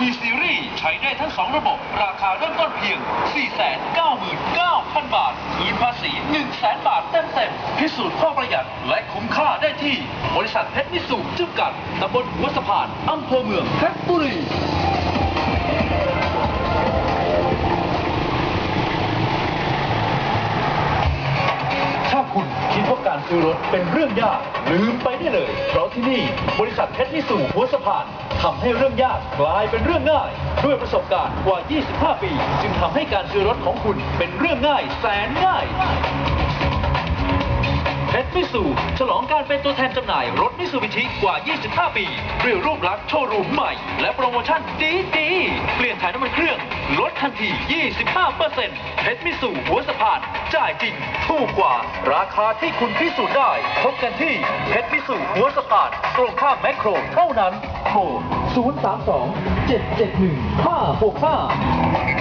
V Series ใช้ได้ทั้ง 2 ระบบ ราคาเริ่มต้นเพียง 499,000 บาท คืนภาษี 100,000 บาทเต็มๆ พิสูจน์ข้อประหยัดและคุ้มค่าได้ที่ บริษัทเพชรมิตซูจำกัดตำบลหัวสะพานอำเภอเมืองเพชรบุรี ซื้อรถเป็นเรื่องยากลืมไปได้เลย เพราะที่นี่บริษัทเพชรมิตซูหัวสะพานทำให้เรื่องยากกลายเป็นเรื่องง่าย ด้วยประสบการณ์กว่า 25 ปี จึงทำให้การซื้อรถของคุณเป็นเรื่องง่ายแสนง่ายเพชรมิสูฉลองการเป็นตัวแทนจำหน่ายรถมิสูบิชิกว่า 25 ปีด้วยรูปลักษณ์โชว์รูมใหม่ และโปรโมชั่นดีๆเปลี่ยนถ่ายน้ำมันเครื่อง ลดทันที 25%เพชรมิสูหัวสะพาน จ่ายจริง ถูกกว่า ราคาที่คุณพิสูจน์ได้ พบกันที่เพชรมิสูหัวสะพาน ตรงข้ามแมคโครเท่านั้น โทร 032 771 565